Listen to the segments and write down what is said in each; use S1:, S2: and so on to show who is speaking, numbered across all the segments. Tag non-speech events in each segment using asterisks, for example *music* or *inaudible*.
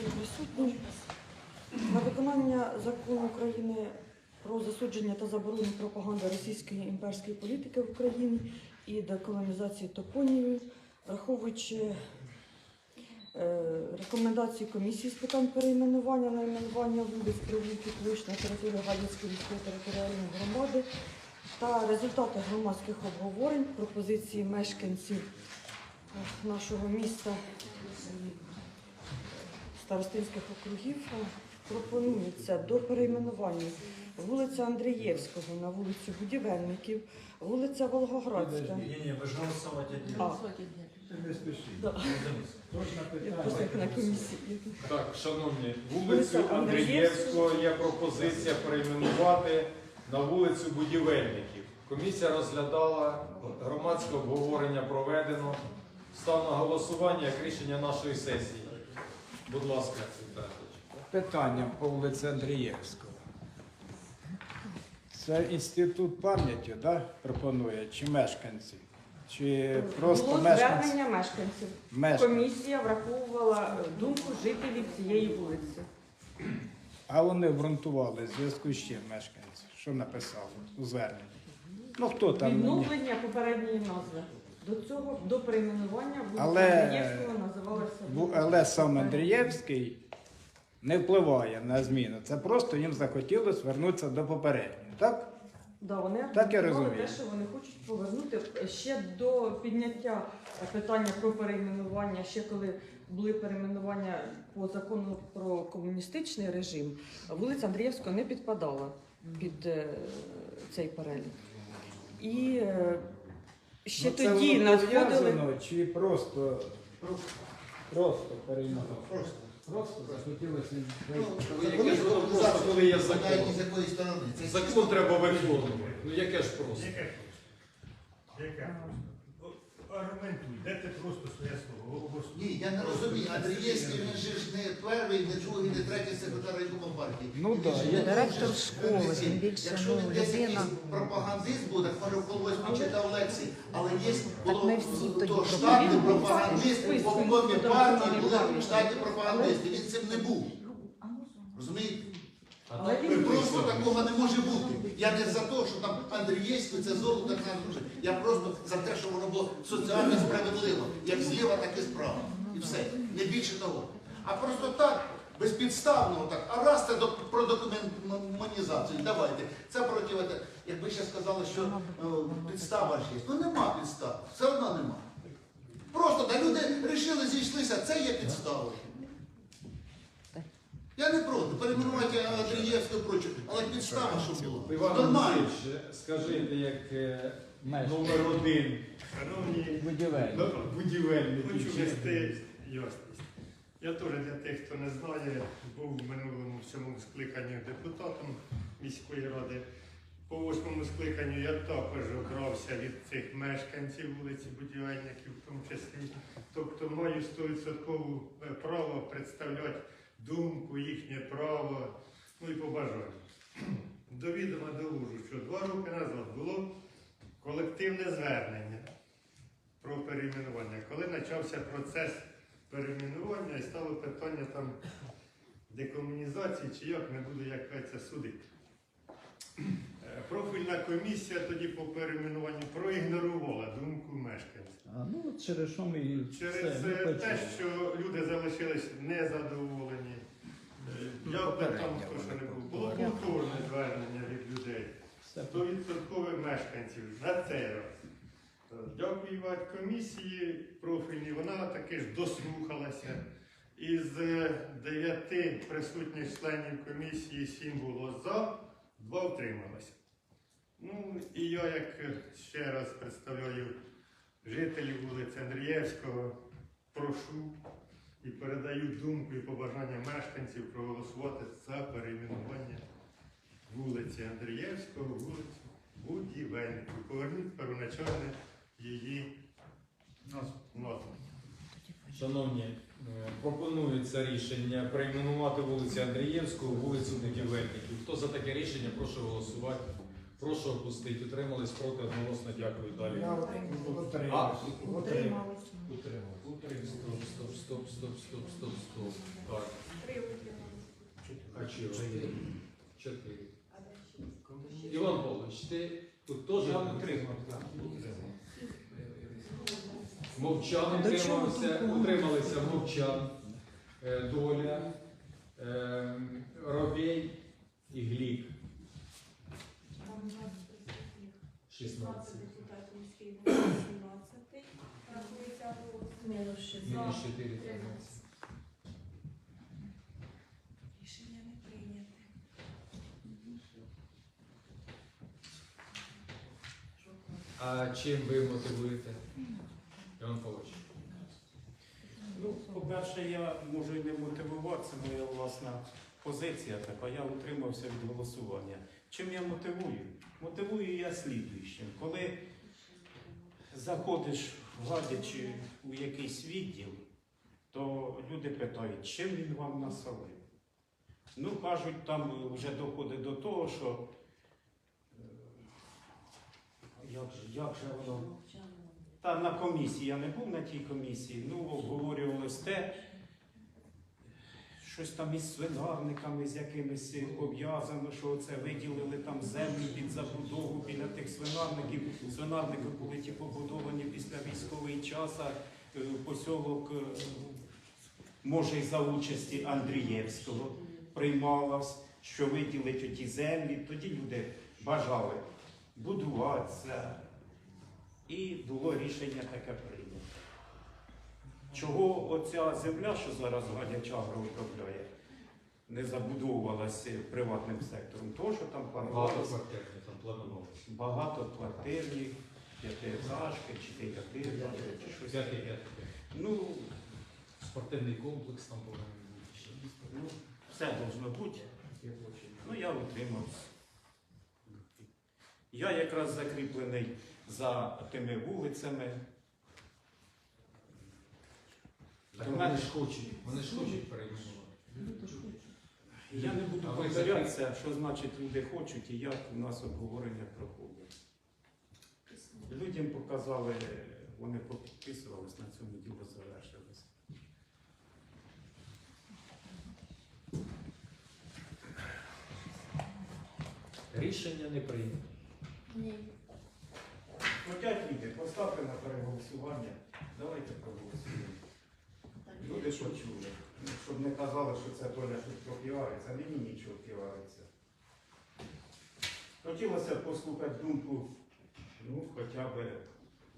S1: всім присутнім. На виконання закону України про засудження та заборону пропаганди російської імперської політики в Україні і деколонізації топонімів, враховуючи е, рекомендації комісії з питань перейменування найменування вулиць провулків площ на території Гадяцької міської територіальної громади та результати громадських обговорень, пропозиції мешканців нашого міста старостинських округів е, пропонується до перейменування вулиця Андрієвського на вулицю Будівельників, вулиця Волгоградська. А,
S2: не
S1: да. Просто як на комісії.
S3: Так, шановні, вулицю
S1: Андрієвського.
S3: Андрієвського є пропозиція перейменувати на вулицю Будівельників. Комісія розглядала, громадське обговорення проведено. Став на голосування як рішення нашої сесії. Будь ласка.
S2: Питання по вулиці Андрієвського. Це інститут пам'яті да, пропонує, чи мешканці? Чи просто
S1: Було
S2: мешканці?
S1: звернення мешканців.
S2: Мешканці.
S1: Комісія враховувала думку жителів цієї вулиці.
S2: А вони обґрунтували в зв'язку з чим мешканці? Що написали у зверненні? Ну хто там?
S1: Відновлення попередньої назви. До цього, до перейменування вулиця
S2: Але-
S1: Андрієвського називалася.
S2: Бу- Але сам Андрієвський не впливає на зміну. Це просто їм захотілося вернутися до попереднього. Так?
S1: Да, вони
S2: Так я
S1: аргументували
S2: розумію.
S1: те, що вони хочуть повернути ще до підняття питання про перейменування, ще коли були перейменування по закону про комуністичний режим, вулиця Андрієвського не підпадала під е, цей перелік. І е, ще
S2: Ну, це
S1: тоді
S2: воно
S1: надходили.
S2: пов'язано Чи просто, просто переймали? Просто. Просто захотілося.
S3: Яке ж воно просто, коли є закон?
S4: Знаєте, з якої сторони? Це
S3: Закон треба виконувати. Ну яке ж просто?
S5: Яке? Яке? Аргументуй, де ти просто своє слово?
S4: Ні, я не розумію. Андрієвський він же ж не перший, не другий, не третій секретар райкому партії.
S2: Ну
S4: Він
S2: да,
S4: же
S2: є
S6: директор школи, тим більше,
S4: Якщо
S6: ну,
S4: він десь
S6: людина-
S4: якийсь пропагандист буде, може в колись почитав лекції, але є було
S6: ми всі тоді
S4: то штатний пропагандист, в обкомі партії були штатні пропагандисти. Він цим не був. Розумієте?
S1: Але він
S4: Просто такого не може бути. Я не за те, що там Андрієвський це золото нам дуже. Я просто за те, що воно було соціально справедливо, як зліва, так і справа. І все. Не більше того. А просто так, безпідставно, так. А раз це про документизацію, давайте. Це проти, якби ще сказали, що е, підстава ж є. Ну нема підстав, все одно нема. Просто да, люди вирішили, зійшлися, це є підставою. Я не проти, перейменувати Андрієвську прочу, але підстава, що було.
S3: Іван
S4: Нормально.
S3: Андрійович, скажіть, як е, номер один
S5: Шановні,
S2: Будівельник.
S3: будівельник.
S5: хочу внести ясність. Я теж для тих, хто не знає, був в минулому всьому скликанні депутатом міської ради. По восьмому скликанню я також обрався від цих мешканців вулиці Будівельників, в тому числі. Тобто маю 100% право представляти думку, їхнє право, ну і побажання. До відома довожу, що два роки назад було колективне звернення про перейменування. Коли почався процес перейменування і стало питання там декомунізації, чи як не буду як це судити. Е, Профільна комісія тоді по перейменуванню проігнорувала думку мешканців.
S2: А, ну, через що ми
S5: Через
S2: все, ми
S5: е, те, що люди залишились незадоволені. Е,
S2: Ну,
S5: Як би там хто що не був. Було
S2: були.
S5: культурне звернення від людей.
S2: Все
S5: 100% мешканців на цей раз. Дякувати комісії профільній, вона таки ж дослухалася. Із дев'яти присутніх членів комісії сім було за, два утрималося. Ну і я, як е, ще раз представляю жителів вулиці Андрієвського, прошу і передаю думку і побажання мешканців проголосувати за перейменування вулиці Андрієвського, вулиці Будівельників. Поверніть первоначальне її назву.
S3: Шановні, е, пропонується рішення перейменувати вулицю Андрієвського, вулицю Будівельників. Хто за таке рішення, прошу голосувати. Прошу опустити. Утримались проти одноголосно. Дякую. Далі.
S2: Я
S3: А,
S2: утримався.
S1: Утримались.
S3: Стоп, стоп, стоп, стоп, стоп, стоп, стоп. Так. А чи вже є? Чотири. Іван Павлович, ти тут теж
S2: Я утримав, так.
S3: Мовчан утримався, утрималися мовчан, е, доля, е, робей і глік. 16.
S6: Мінус 6.
S3: Мінус 4. 13.
S6: Рішення не прийняте.
S3: А чим ви мотивуєте? Іван Павлович.
S7: Ну, по-перше, я можу і не мотивувати, це моя власна позиція така. Я утримався від голосування. Чим я мотивую? Мотивую я слідуючим. Коли заходиш владячи у якийсь відділ, то люди питають, чим він вам насолив? Ну, кажуть, там вже доходить до того, що е, як же, як же воно. Та на комісії я не був на тій комісії. Ну, обговорювалось те, щось там із свинарниками, з якимись пов'язано, що це виділили там землю під забудову біля тих свинарників. Свинарники були ті побудовані після військовий час, а е, посілок, е, може, і за участі Андрієвського приймалось, що виділить оті землі. Тоді люди бажали будуватися. І було рішення таке прийнято. Чого оця земля, що зараз Гадяча Агро виробляє, не забудовувалася приватним сектором? Тому що там планувалося
S3: Багатоквартирні там планувалося.
S7: багатоквартирні, п'ятиетажки, чи щось.
S3: П'ятий,
S7: Ну,
S3: Спортивний комплекс там ще.
S7: ну, все должно бути. Ну, я утримався. Я якраз закріплений за тими вулицями.
S3: Так вони
S7: мене-
S3: ж хочуть, вони ж хочуть перейменувати.
S7: Я не буду
S3: А ви
S7: повторятися, що значить люди хочуть і як у нас обговорення проходить. Людям показали, вони пописувались, на цьому діло завершилось.
S3: Рішення не прийнято.
S6: Ні.
S7: Хотять люди, поставте на переголосування, давайте проголосуємо. Люди почули. Ну, Щоб не казали, що це доля швидко піариться, мені нічого піариться. Хотілося б послухати думку ну, хоча б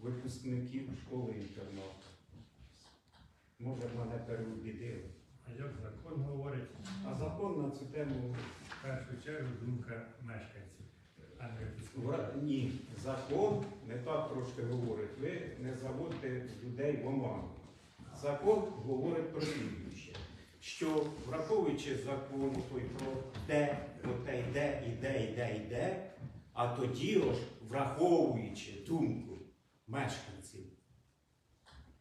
S7: випускників школи інтернату. Може, мене переубідили.
S5: А як закон говорить,
S7: А закон на цю тему
S5: в першу чергу думка мешканців, а не
S7: Вра- Ні, закон не так трошки говорить. Ви не заводьте людей в оману. Закон говорить про слідуюче, що враховуючи закон той про де, оте йде, іде, йде, йде, а тоді ж враховуючи думку мешканців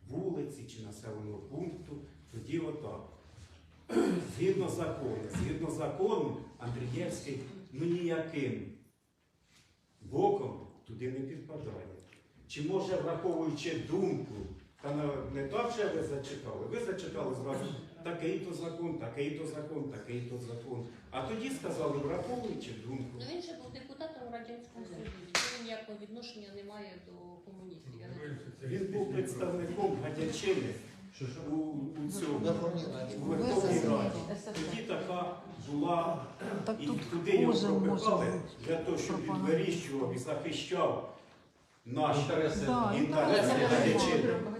S7: вулиці чи населеного пункту, тоді отак. Згідно закону, згідно закону, Андрієвський ну ніяким боком туди не підпадає. Чи може, враховуючи думку, та не, так же ви зачитали, ви зачитали зразу такий-то закон, такий-то закон, такий-то закон. А тоді сказали, враховуючи думку.
S8: Ну він же був депутатом Радянського Союзу. Він ніякого відношення не має до комуністів. Я не знаю.
S7: Він був представником Гадячини у, у цьому у Верховній Раді. Тоді така була,
S1: Так
S7: і туди його пропихали для того, щоб він вирішував і захищав наші
S3: Інтереси.
S1: Да,
S7: інтереси.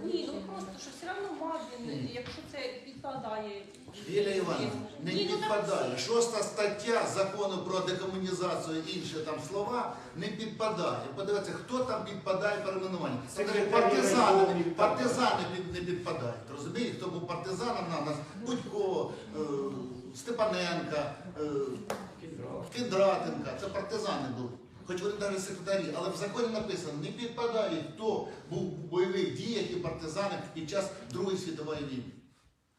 S8: Ні, ну просто що все одно мав він, якщо це підпадає.
S4: Лілія Івановна, не
S8: Ні, ну, так
S4: підпадає. Шоста стаття закону про декомунізацію і інші там слова не підпадає. Подивіться, хто там підпадає перейменування. Це
S7: Секретарі
S4: партизани,
S7: районів
S4: партизани під- не підпадають. Розумієте, хто був партизаном на нас? Будько, е, Степаненка, е, Кіндратенка, це партизани були. Хоч вони навіть секретарі, але в законі написано, не підпадає, хто був в бойових діях і партизани під час Другої світової війни.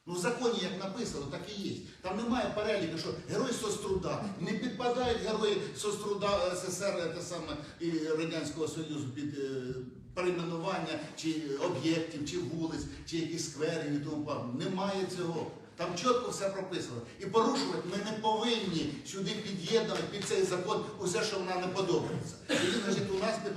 S4: Ну в законі як написано, так і є. Там немає переліку, що герой соцтруда не підпадають герої соцтруда СССР те саме, і Радянського Союзу під е, перейменування чи об'єктів, чи вулиць, чи якісь скверів і тому подібне. Немає цього. Там чітко все прописано. І порушувати ми не повинні сюди під'єднувати під цей закон усе, що нам не подобається. І він, значить, у нас не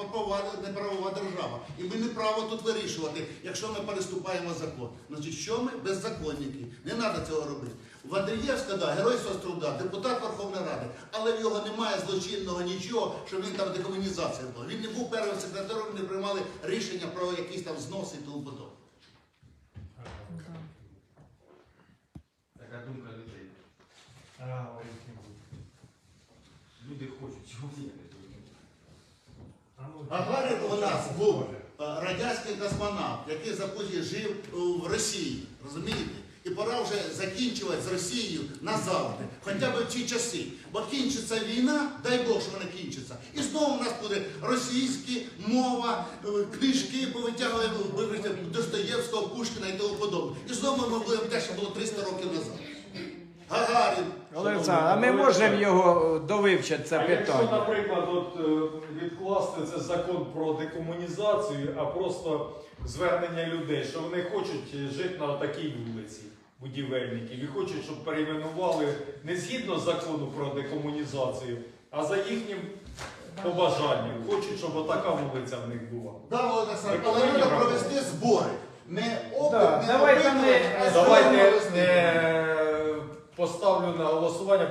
S4: правова держава. І ми не право тут вирішувати, якщо ми переступаємо закон. Значить, що ми беззаконники? Не треба цього робити. В Андрієвська, да, герой соцтруда, депутат Верховної Ради, але в його немає злочинного нічого, що він там декомунізація була. Він не був першим секретарем, не приймали рішення про якісь там зноси і тому подобне.
S9: Така думка людей.
S5: А.
S9: Люди хочуть, чого я не думаю.
S4: Гагарин у нас був е, радянський космонавт, який за жив е, в Росії. Розумієте? І пора вже закінчувати з Росією назавжди, хоча б в ті часи. Бо кінчиться війна, дай Бог, що вона кінчиться. І знову у нас буде російські мова, е, книжки повитягуємо вибачте, Достоєвського, Пушкіна і тому подобне. І знову ми будемо те, що було 300 років назад. Гагарін.
S2: Олександр, а ми можемо його довивчити це
S3: А якщо,
S2: питання?
S3: наприклад, от, е, відкласти це закон про декомунізацію, а просто звернення людей, що вони хочуть жити на такій вулиці будівельників і хочуть, щоб перейменували не згідно закону про декомунізацію, а за їхнім побажанням. Хочуть, щоб отака вулиця в них була.
S4: Да, Олександр,
S3: Ми
S4: але
S3: повинні
S4: треба провести збори. Не опит,
S2: Да,
S4: не
S2: давайте
S4: опитування,
S2: ми-
S4: а збори
S3: Давайте
S4: провести.
S3: е, поставлю на голосування,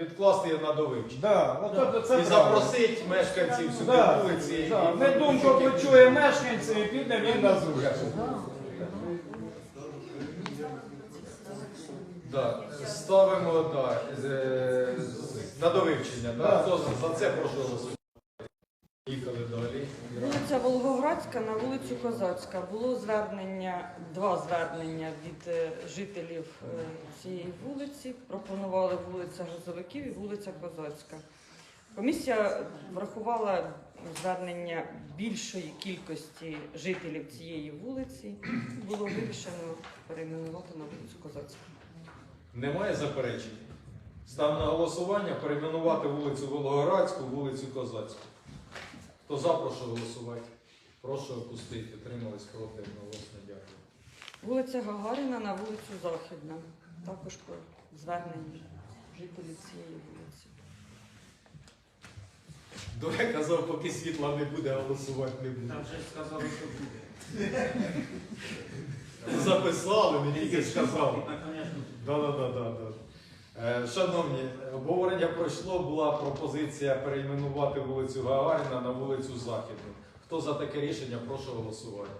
S3: відкласти її на довивчення.
S2: Да, от це
S3: І
S2: правильно.
S3: запросити мешканців сюди
S2: Да,
S3: вулиці.
S2: да.
S3: і-
S2: Ми думку почує мешканці і піде він на.
S3: Да. Ставимо да, е, на довивчення. Да. Хто за- за це прошу голосувати. Їхали далі.
S1: Вулиця Волгоградська на вулицю Козацька було звернення, два звернення від е, жителів е, цієї вулиці. Пропонували вулиця Газовиків і вулиця Козацька. Комісія врахувала звернення більшої кількості жителів цієї вулиці. Було вирішено перейменувати на вулицю Козацьку.
S3: Немає заперечень. Став на голосування перейменувати вулицю Волгоградську, вулицю Козацьку. Хто за, прошу голосувати. Прошу опустити. Тримались проти одноголосно. Дякую.
S1: Вулиця Гагаріна на вулицю Західна. Також по зверненню жителів цієї вулиці.
S3: Доля казав, поки світла не буде, голосувати не буде.
S9: Там вже сказали, що буде.
S3: Записали, не тільки сказав.
S9: Так,
S3: Шановні, обговорення пройшло, була пропозиція перейменувати вулицю Гагаріна на вулицю Західну. Хто за таке рішення, прошу голосувати.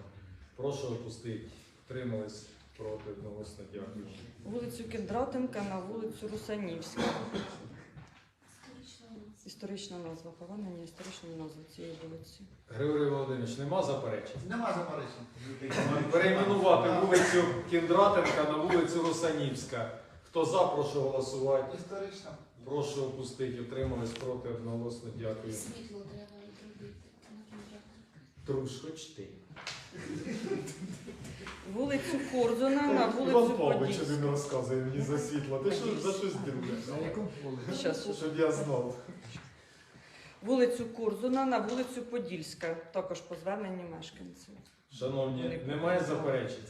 S3: Прошу опустити. Тримались проти одноголосно. Дякую.
S1: Вулицю Кіндратенка на вулицю Русанівська. Історична назва, повернення історичної назви цієї вулиці.
S3: Григорій Володимирович, нема заперечень?
S4: Нема заперечень.
S3: Перейменувати вулицю Кіндратенка на вулицю Русанівська. Хто за, прошу голосувати.
S4: Історично.
S3: Прошу опустити. Утримались проти одноголосно. Дякую.
S8: Світло треба зробити.
S3: Труш, хоч ти.
S1: Вулицю Корзуна на вулицю Подільську.
S3: розказує мені за світло. Ти що за щось
S1: Щас.
S3: Щоб я знав.
S1: Вулицю Корзуна на вулицю Подільська. Також по зверненню мешканців.
S3: Шановні, немає заперечень?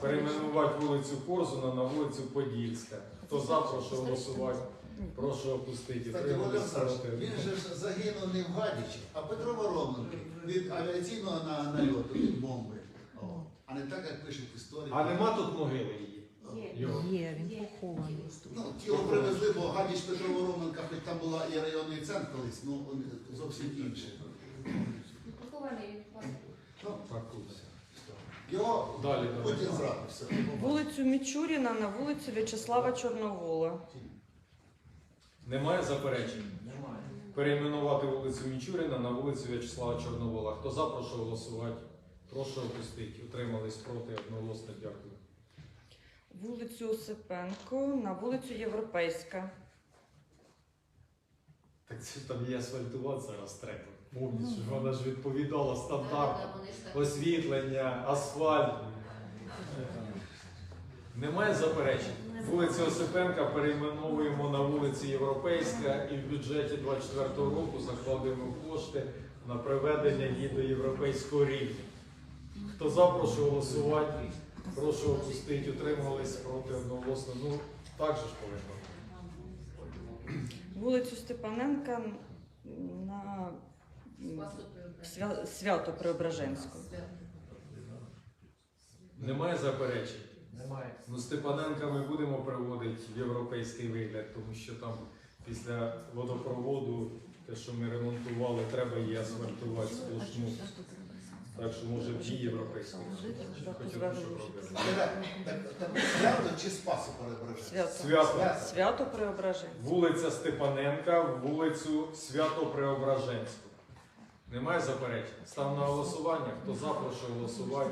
S3: Перейменувати вулицю Корзуна на вулицю Подільська. Хто за, прошу голосувати. Прошу опустити.
S4: Кстати, Володимир
S3: проти.
S4: він же ж загинув не в Гадячі, а Петро Вороненко від авіаційного на- нальоту, від бомби. О. А не так, як пишуть історії.
S3: А нема тут могили її? Його.
S6: Є, він похований.
S4: Ну, тіло привезли, бо Гадяч Петро Вороненка, хоч там була і районний центр колись, ну он зовсім інший.
S8: Похований він пам'ятник.
S4: Ну,
S3: Пакуйся.
S4: Його
S3: Далі.
S4: Путін зрадив.
S1: Вулицю Мічуріна на вулицю В'ячеслава Чорновола.
S3: Немає заперечень?
S9: Немає.
S3: Перейменувати вулицю Мічуріна на вулицю В'ячеслава Чорновола. Хто за, прошу голосувати. Прошу опустити. Утримались проти одноголосно. Дякую.
S1: Вулицю Осипенко на вулицю Європейська.
S3: Так це ж там є асфальтувати зараз треба. Повністю. Вона ж відповідала
S8: Да,
S3: стандартам. Освітлення, асфальт. Немає заперечень. Вулицю Осипенка перейменовуємо на вулиці Європейська і в бюджеті 24 року закладуємо кошти на приведення її до європейського рівня. Хто за, прошу голосувати. Прошу опустити, утримались проти одноголосно. Ну, так же ж повинно.
S1: Вулицю Степаненка на Свя- Свято Преображенську.
S3: Немає заперечень? Немає. Ну, Степаненка ми будемо приводити в європейський вигляд, тому що там після водопроводу, те, що ми ремонтували, треба її асфальтувати сплошну. Так що може в її європейський. Хоч одну, щоб робити.
S4: Так, так, так, Свято чи спасу перебережемо?
S1: Свято.
S3: Свято.
S1: Свято Преображенську.
S3: Вулиця Степаненка, вулицю Свято-Преображенську. Немає заперечень? Став на голосування. Хто за, прошу голосувати.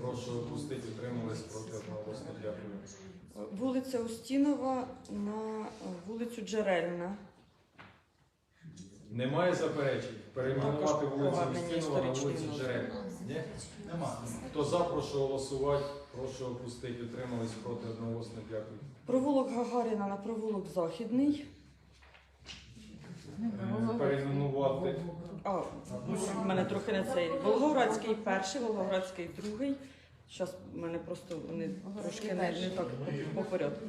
S3: Прошу опустити, утримались проти одноголосно. Дякую.
S1: Вулиця Устінова на вулицю Джерельна.
S3: Немає заперечень? Перейменувати вулицю Устінова на вулицю. Джерельна. Ні?
S4: Нема.
S3: Хто за, прошу голосувати. Прошу опустити, утримались проти одноголосно. Дякую.
S1: Провулок Гагаріна на провулок Західний.
S3: Перейменувати.
S1: А, в мене трохи не цей. Волгоградський перший, Волгоградський другий. Зараз в мене просто вони трошки не, не так по, порядку.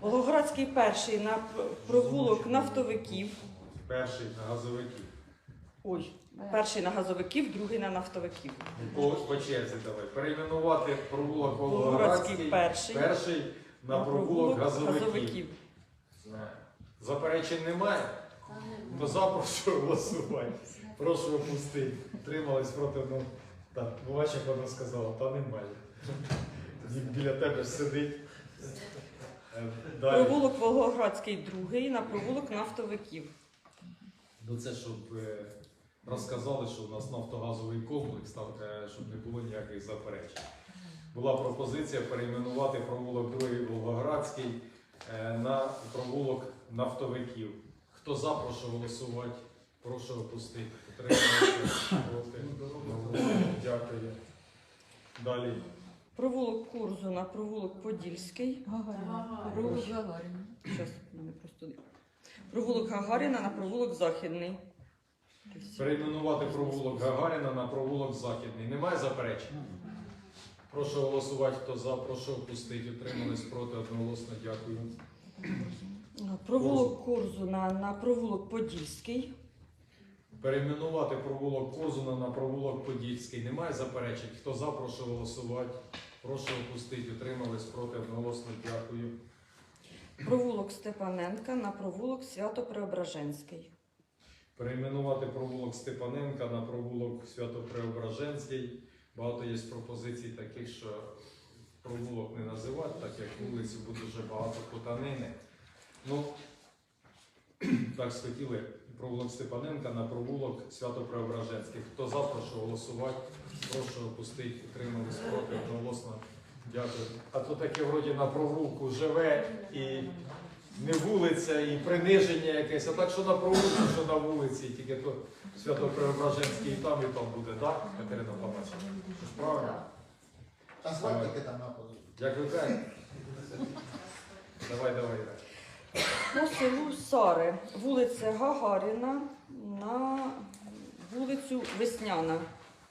S1: Волгоградський перший на п- провулок нафтовиків.
S3: Перший на газовиків.
S1: Ой, перший на газовиків, другий на нафтовиків.
S3: По, по черзі давай. Перейменувати провулок
S1: Волгоградський
S3: Волгоградський
S1: перший.
S3: перший на провулок газовиків.
S1: газовиків.
S3: Заперечень немає? То за прошу голосувати. Прошу опустити. Тримались проти одного. Так, бувач, як вона сказала, та немає. Бі- Біля тебе ж сидить. Е, Далі.
S1: Провулок Волгоградський другий на провулок нафтовиків.
S3: Ну це щоб е, розказали, що у нас нафтогазовий комплекс, там, е, щоб не було ніяких заперечень. Була пропозиція перейменувати провулок другий Волгоградський е, на провулок нафтовиків. Хто за, прошу голосувати. Прошу опустити. Проти. Дякую. Далі.
S1: Провулок Курзу на провулок Подільський. Провулок Щас, мене просто... Провулок Гагаріна на провулок Західний.
S3: Перейменувати провулок Гагаріна на провулок Західний. Немає заперечень? Прошу голосувати, хто за, прошу опустити. Утримались проти одноголосно. Дякую.
S1: Провулок Корзуна на провулок Подільський.
S3: Перейменувати провулок Козуна на провулок Подільський. Немає заперечень? Хто за, прошу голосувати. Прошу опустити. Утримались проти одноголосно. Дякую.
S1: Провулок Степаненка на провулок Свято-Преображенський.
S3: Перейменувати провулок Степаненка на провулок Свято-Преображенський. Багато є пропозицій таких, що провулок не називати, так як вулиці буде дуже багато плутанини. Ну, *clears throat* так схотіли провулок Степаненка на провулок Свято-Преображенський. Хто за, прошу голосувати. Прошу опустити, утримались проти одноголосно. Дякую. А то таке вроді на провулку живе і не вулиця, і приниження якесь. А так, що на провулку, що на вулиці, тільки то Свято-Преображенський і там, і там буде, так, Катерина Павловна? Правильно?
S4: Асфальт таки там нападу.
S3: Як ви кажете? Давай, давай. Іра.
S1: По селу Сари, вулиця Гагаріна на вулицю Весняна.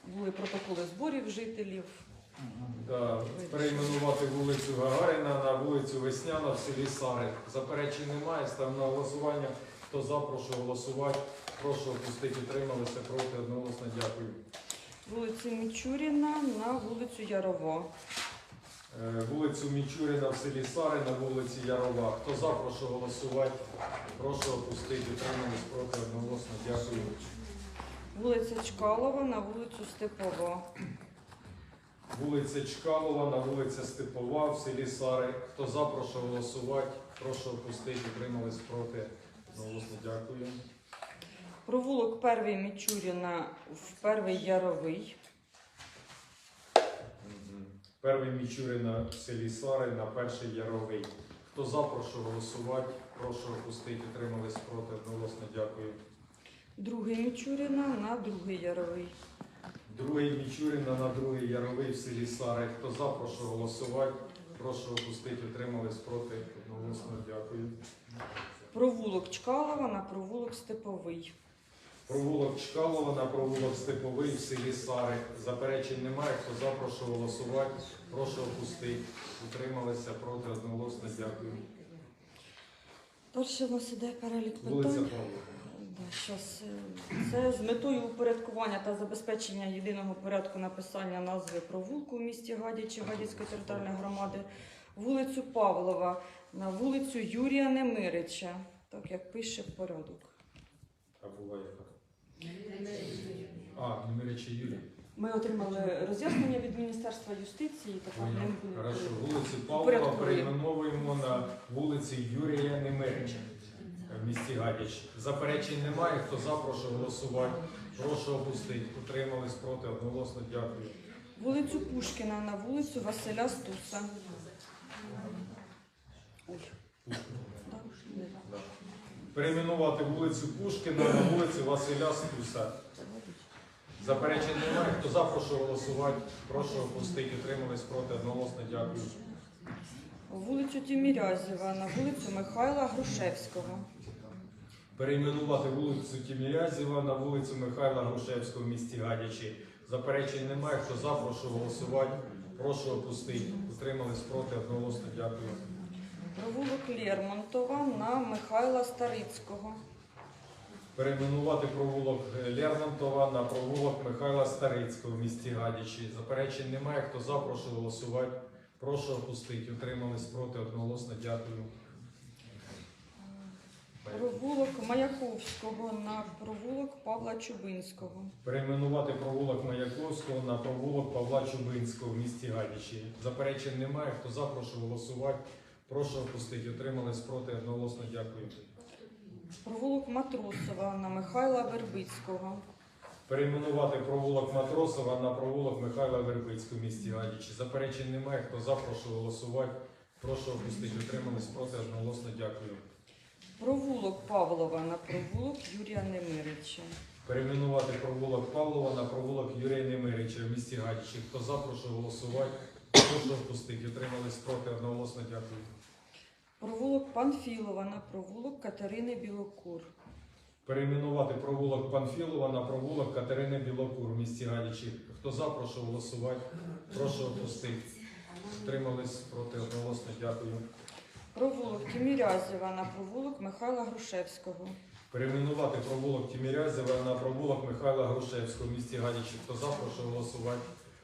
S1: Були протоколи зборів жителів.
S3: Да, перейменувати вулицю Гагаріна на вулицю Весняна в селі Сари. Заперечень немає, став на голосування. Хто за, прошу голосувати. Прошу опустити, утрималися проти одноголосно. Дякую.
S1: Вулицю Мічуріна на вулицю Ярова.
S3: Е, Вулицю Мічуріна в селі Сари на вулиці Ярова. Хто за, прошу голосувати. Прошу опустити, утримались проти одноголосно. Дякую.
S1: Вулиця Чкалова на вулицю Степова.
S3: Вулиця Чкалова на вулиця Степова в селі Сари. Хто за, прошу голосувати. Прошу опустити, утримались проти. Одноголосно дякую.
S1: Провулок Первий Мічуріна в Первий Яровий.
S3: Перший Мічурина в селі Сари на перший Яровий. Хто за, прошу голосувати. Прошу опустити, утримались проти. Одноголосно дякую.
S1: Другий Мічуріна на другий Яровий.
S3: Другий Мічурина на другий Яровий в селі Сари. Хто за, прошу голосувати. Прошу опустити. Утримались проти. Одноголосно дякую.
S1: Провулок Чкалова на провулок Степовий.
S3: Провулок Чкалова на провулок Степовий в селі Сари. Заперечень немає. Хто за, прошу голосувати. Прошу опустити. Утрималися проти. Одноголосно дякую.
S1: Далі в нас іде перелік
S3: Вулиця
S1: питань.
S3: Павлова.
S1: Да, щас, е, це з метою упорядкування та забезпечення єдиного порядку написання назви провулку в місті Гадячі Гадяцької територіальної громади, вулицю Павлова на вулицю Юрія Немирича, так як пише порядок.
S3: А яка? А, Немирячий Юрій.
S1: Ми отримали роз'яснення від Міністерства юстиції, буде
S3: Хорошо. Вулицю Павлова перейменовуємо на вулиці Юрія Немирича в місті Гадяч. Заперечень немає. Хто за, прошу голосувати. Прошу опустити. Утримались проти. Одноголосно дякую.
S1: вулицю Пушкіна на вулицю Василя Стуса. Ой.
S3: Перейменувати вулицю Пушкіна на вулиці Василя Стуса. Заперечень немає. Хто за, прошу голосувати. Прошу опустити. Утримались проти. Одноголосно дякую.
S1: Вулицю Тімірязєва на вулицю Михайла Грушевського.
S3: Перейменувати вулицю Тімірязєва на вулицю Михайла Грушевського в місті Гадячі. Заперечень немає. Хто за, прошу голосувати. Прошу опустити. Утримались проти. Одноголосно дякую.
S1: Провулок Лермонтова на Михайла Старицького.
S3: Перейменувати провулок Лермонтова на провулок Михайла Старицького в місті Гадячі. Заперечень немає. Хто за, прошу голосувати. Прошу опустити. Утримались проти. Одноголосно дякую.
S1: Провулок Маяковського на провулок Павла Чубинського.
S3: Перейменувати провулок Маяковського на провулок Павла Чубинського в місті Гадячі. Заперечень немає. Хто за, прошу голосувати. Прошу опустити. Утримались проти. Одноголосно дякую.
S1: Провулок Матросова на Михайла Вербицького.
S3: Перейменувати провулок Матросова на провулок Михайла Вербицького в місті Гадячі. Заперечень немає. Хто за, прошу голосувати. Прошу опустити. Утримались проти. Одноголосно дякую.
S1: Провулок Павлова на провулок Юрія Немирича.
S3: Перейменувати провулок Павлова на провулок Юрія Немирича в місті Гадячі. Хто за, прошу голосувати. Прошу опустити. Утримались проти. Одноголосно дякую.
S1: Провулок Панфілова на провулок Катерини Білокур.
S3: Перейменувати провулок Панфілова на провулок Катерини Білокур в місті Гадячі. Хто за, прошу голосувати. Прошу опустити. Утримались проти одноголосно. Дякую.
S1: Провулок Тімірязєва на провулок Михайла Грушевського.
S3: Перейменувати провулок Тімірязєва на провулок Михайла Грушевського в місті Гадячі. Хто за, прошу голосувати.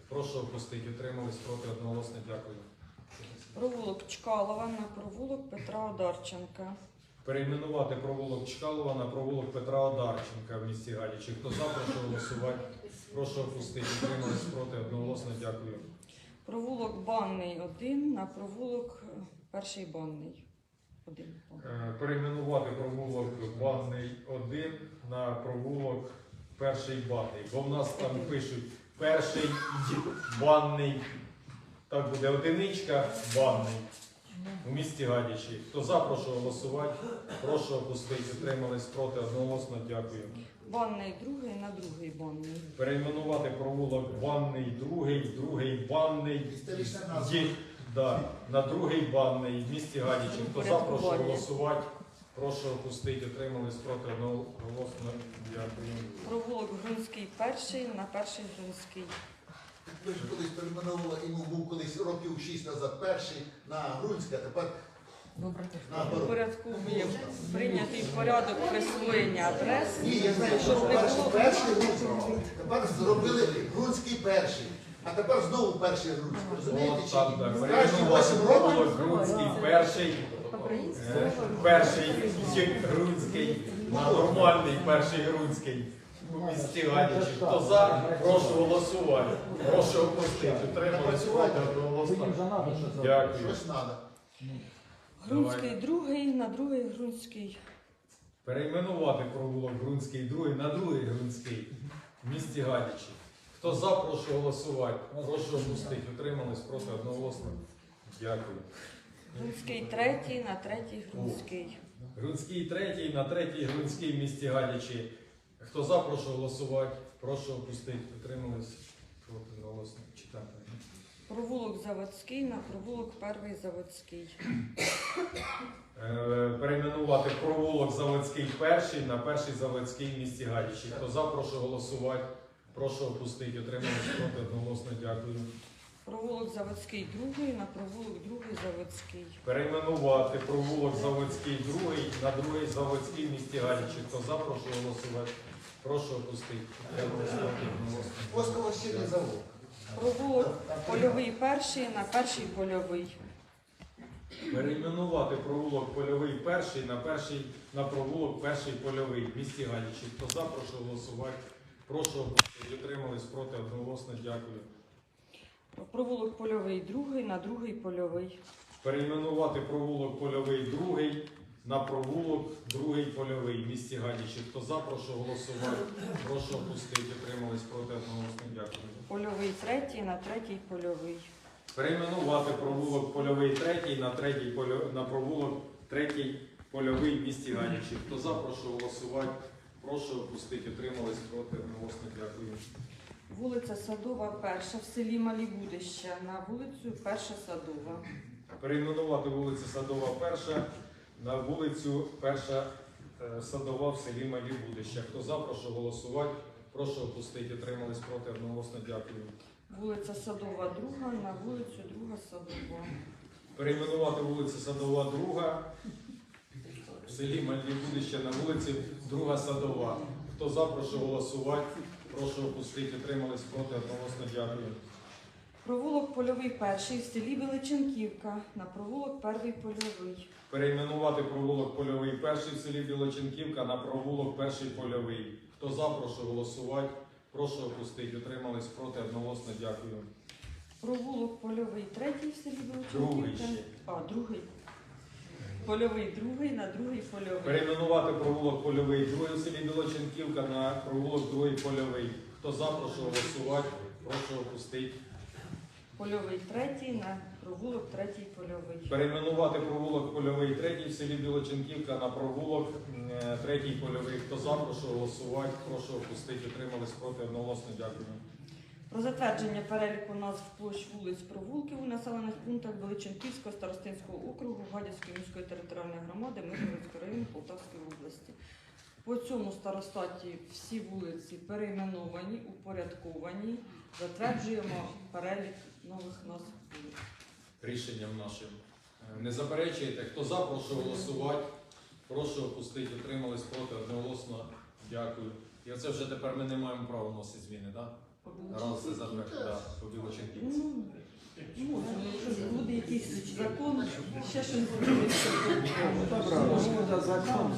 S3: Прошу опустити. Утримались проти одноголосно. Дякую.
S1: Провулок Чкалова на провулок Петра Одарченка.
S3: Перейменувати провулок Чкалова на провулок Петра Одарченка в місті Гадячі. Хто за, прошу голосувати. Прошу опустити. Утримались проти одноголосно. Дякую.
S1: Провулок Банний 1 на провулок е, Перший Банний. Один.
S3: Е, перейменувати провулок Банний 1 на провулок Перший банний. Бо в нас там пишуть перший банний. Так буде одиничка банний у місті Гадячі. Хто за, прошу голосувати. Прошу опустити. Утримались проти одноголосно. Дякую.
S1: Банний другий на другий банний.
S3: Перейменувати провулок банний, другий, другий банний.
S4: Історична назва.
S3: Є, да, на другий банний в місті Гадячі. Хто за, прошу голосувати. Прошу опустити, отримались проти одноголосно. Дякую.
S1: Провулок Грунський перший на перший Грунський.
S4: Ви ж колись перейменовували, йому був колись років 6 назад перший на Грунське, а тепер на
S1: У порядку є прийнятий порядок присвоєння адрес.
S4: Ні, я знаю, що
S1: Щоб не
S4: перший,
S1: було
S4: перший Грунський. Тепер зробили Грунський перший. А тепер знову перший Грунський. Розумієте
S3: От
S4: чи
S3: так,
S4: ні? Кожні 8
S3: провулок
S4: років
S3: Грунський перший. е, Перший є Грунський, нормальний перший Грунський місті Гадячі. Хто за, прошу голосувати. Прошу опустити. Утримались проти одноголосно. Дякую.
S4: щось треба.
S1: Грунський другий на другий Грунський.
S3: Перейменувати провулок Грунський другий на другий Грунський в місті Гадячі. Хто за, прошу голосувати. Прошу опустити. Утримались проти одноголосно. Дякую.
S1: Грунський третій на третій Грунський.
S3: Грунський третій на третій Грунський в місті Гадячі. Хто за, прошу голосувати. Прошу опустити. Утримались проти одноголосно. Читати.
S1: Провулок Заводський на провулок Перший Заводський.
S3: Е, Перейменувати провулок Заводський перший на перший Заводський в місті Гадячі. Хто за, прошу голосувати. Прошу опустити. Отримались проти одноголосно. Дякую.
S1: Провулок Заводський другий на провулок Другий Заводський.
S3: Перейменувати провулок Заводський другий на другий Заводський в місті Гадячі. Хто за, прошу голосувати. Прошу опустити. Одноголосно.
S4: Ще не завод.
S1: Провулок Польовий перший на перший польовий.
S3: Перейменувати провулок польовий перший на перший на провулок перший польовий в місті Гадячі. Хто за, прошу голосувати. Прошу опустити. Отримались проти одноголосно. Дякую.
S1: Провулок Польовий другий на другий польовий.
S3: Перейменувати провулок польовий другий на провулок другий польовий в місті Гадячі. Хто за, прошу голосувати. Прошу опустити. Отримались проти одноголосно. Дякую.
S1: Польовий третій на третій польовий.
S3: Перейменувати провулок польовий третій на третій польо- на провулок третій польовий в місті Гадячі. Хто за, прошу голосувати. Прошу опустити. Отримались проти одноголосно. Дякую.
S1: Вулиця Садова перша в селі Малі Будища на вулицю Перша Садова.
S3: Перейменувати вулицю Садова перша на вулицю Перша е, Садова в селі Малі Будища. Хто за, прошу голосувати. Прошу опустити. Отримались проти одноголосно. Дякую.
S1: Вулиця Садова друга на вулицю Друга Садова.
S3: Перейменувати вулицю Садова друга в селі Малі Будища на вулиці Друга Садова. Хто за, прошу голосувати. Прошу опустити. Отримались проти одноголосно. Дякую.
S1: Провулок Польовий перший в селі Величенківка на провулок Перший польовий.
S3: Перейменувати провулок польовий перший в селі Білоченківка на провулок перший польовий. Хто за, прошу голосувати. Прошу опустити. Отримались проти одноголосно. Дякую.
S1: Провулок Польовий третій в селі.
S3: Другий ще.
S1: А, другий. Польовий другий на другий польовий.
S3: Перейменувати провулок польовий другий в селі Білоченківка на провулок другий польовий. Хто за, прошу голосувати. Прошу опустити.
S1: Польовий третій на провулок третій польовий.
S3: Перейменувати провулок польовий третій в селі Білоченківка на провулок е, третій польовий. Хто за, прошу голосувати. Прошу опустити. Отримались проти одноголосно. Дякую.
S1: Про затвердження переліку назв площ вулиць провулків у населених пунктах Величенківського старостинського округу Гадяцької міської територіальної громади Миргородського району Полтавської області. По цьому старостаті всі вулиці перейменовані, упорядковані. Затверджуємо перелік нових назв вулиць.
S3: рішенням нашим. Е, Не заперечуєте? Хто за, прошу голосувати. Прошу опустити. Утримались проти одноголосно. Дякую. І оце вже тепер ми не маємо права вносити зміни, так? Раз це да, по Білоченківці.
S1: Ну, якщо буде якийсь закон, ще щось буде.
S2: Добре, закон.